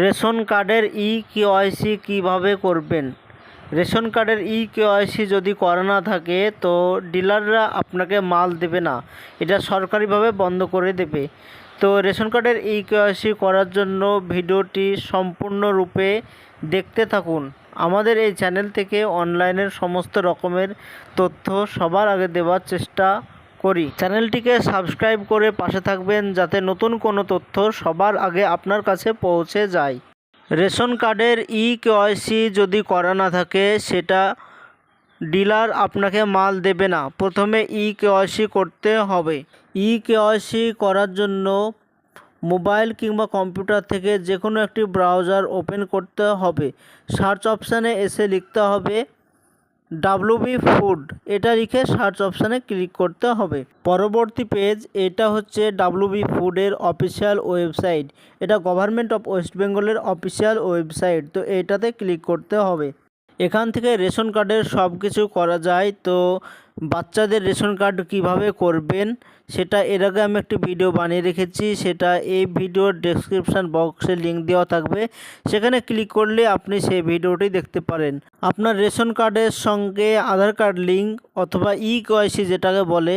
Ration কার্ডের e KYC কীভাবে করবেন? রেশন কার্ডের ই কেওয়াইসি যদি করা না থাকে, তো ডিলাররা আপনাকে মাল দেবে না। এটা সরকারিভাবে বন্ধ করে দেবে। তো রেশন কার্ডের ই কেওয়াইসি করার জন্য ভিডিওটি সম্পূর্ণরূপে দেখতে থাকুন। আমাদের এই চ্যানেল থেকে অনলাইনের সমস্ত রকমের তথ্য সবার আগে দেওয়ার চেষ্টা করি। চ্যানেলটিকে সাবস্ক্রাইব করে পাশে থাকবেন যাতে নতুন কোনো তথ্য সবার আগে আপনার কাছে পৌঁছে যায়। রেশন কার্ডের ই কেওয়াইসি যদি করা না থাকে, সেটা ডিলার আপনাকে মাল দেবে না। প্রথমে ই কেওয়াইসি করতে হবে। ই কেওয়াইসি করার জন্য মোবাইল কিংবা কম্পিউটার থেকে যে কোনো একটি ব্রাউজার ওপেন করতে হবে। সার্চ অপশানে এসে লিখতে হবে ডাব্লুবি ফুড এটা লিখে সার্চ অপশানে ক্লিক করতে হবে। পরবর্তী পেজ এটা হচ্ছে ডাব্লুবি ফুডের অফিসিয়াল ওয়েবসাইট এটা গভর্নমেন্ট অফ ওয়েস্ট বেঙ্গলের অফিসিয়াল ওয়েবসাইট তো এটাতে ক্লিক করতে হবে। এখান থেকে রেশন কার্ডের সব কিছু করা যায়, তো বাচ্চাদের রেশন কার্ড কীভাবে করবেন, সেটা এর আগে আমি একটি ভিডিও বানিয়ে রেখেছি, সেটা এই ভিডিওর ডেসক্রিপশান বক্সে লিঙ্ক দেওয়া থাকবে, সেখানে ক্লিক করলে আপনি সেই ভিডিওটি দেখতে পারেন। আপনার রেশন কার্ডের সঙ্গে আধার কার্ড লিঙ্ক অথবা ই কেওয়াইসি যেটাকে বলে,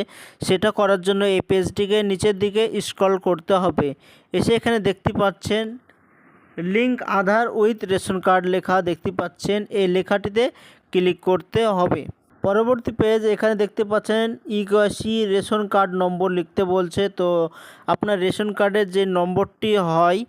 সেটা করার জন্য এই পেজটিকে নিচের দিকে স্ক্রল করতে হবে। এসে এখানে দেখতে পাচ্ছেন link Aadhaar with ration card লেখা দেখতে পাচ্ছেন, এই লেখাটিতে ক্লিক করতে হবে। পরবর্তী পেজ এখানে দেখতে পাচ্ছেন e KYC ration card number লিখতে বলছে। তো আপনার রেশন কার্ডের যে নম্বরটি হয়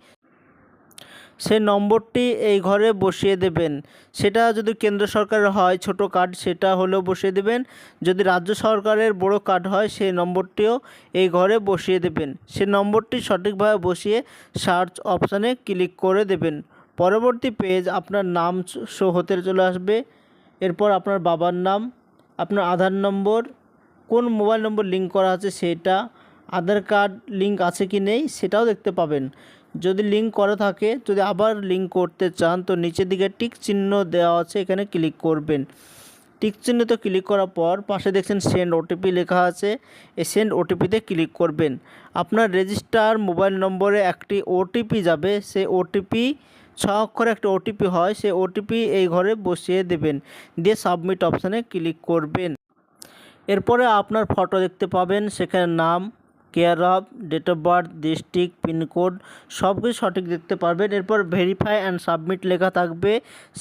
সেই নম্বরটি এই ঘরে বসিয়ে দেবেন। সেটা যদি কেন্দ্র সরকারের হয়, ছোট কার্ড সেটা হলেও বসিয়ে দেবেন। যদি রাজ্য সরকারের বড় কার্ড হয়, সেই নম্বরটিও এই ঘরে বসিয়ে দেবেন। সে নম্বরটি সঠিকভাবে বসিয়ে সার্চ অপশানে ক্লিক করে দেবেন। পরবর্তী পেজ আপনার নাম শো হতে চলে আসবে। এরপর আপনার বাবার নাম আপনার আধার নম্বর, কোন মোবাইল নম্বর লিঙ্ক করা আছে সেটা, আধার কার্ড লিঙ্ক আছে কি নেই সেটাও দেখতে পাবেন। যদি লিঙ্ক করা থাকে, যদি আবার লিঙ্ক করতে চান, তো নিচের দিকে টিক চিহ্ন দেওয়া আছে, এখানে ক্লিক করবেন। টিক চিহ্নতে ক্লিক করার পর পাশে দেখছেন সেন্ড ওটিপি লেখা আছে, এই সেন্ড ওটিপিতে ক্লিক করবেন। আপনার রেজিস্টার মোবাইল নম্বরে একটি ওটিপি যাবে, সেই ওটিপি ছ অক্ষরে একটা ওটিপি হয়, সেই ওটিপি এই ঘরে বসিয়ে দেবেন। দিয়ে সাবমিট অপশানে ক্লিক করবেন। এরপরে আপনার ফটো দেখতে পাবেন সেখানে নাম। Care of date of birth district pincode সব কিছু সঠিক দেখতে পারবেন। এরপর ভেরিফাই অ্যান্ড সাবমিট লেখা থাকবে,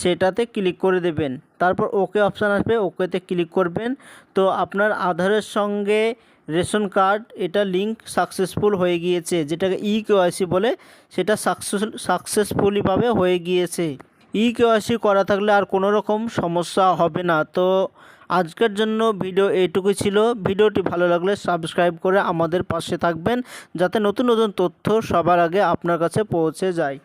সেটাতে ক্লিক করে দেবেন। তারপর ওকে অপশান আসবে ওকেতে ক্লিক করবেন। তো আপনার আধারের সঙ্গে রেশন কার্ড, এটা লিঙ্ক সাকসেসফুল হয়ে গিয়েছে, যেটাকে ই কেওয়াইসি বলে, সেটা সাকসেস সাকসেসফুলিভাবে হয়ে গিয়েছে। ই কেওয়াইসি করা থাকলে আর কোনো রকম সমস্যা হবে না। তো আজকের জন্য ভিডিও এইটুকুই ছিল। ভিডিওটি ভালো লাগলে সাবস্ক্রাইব করে আমাদের পাশে থাকবেন, যাতে নতুন নতুন তথ্য সবার আগে আপনার কাছে পৌঁছে যায়।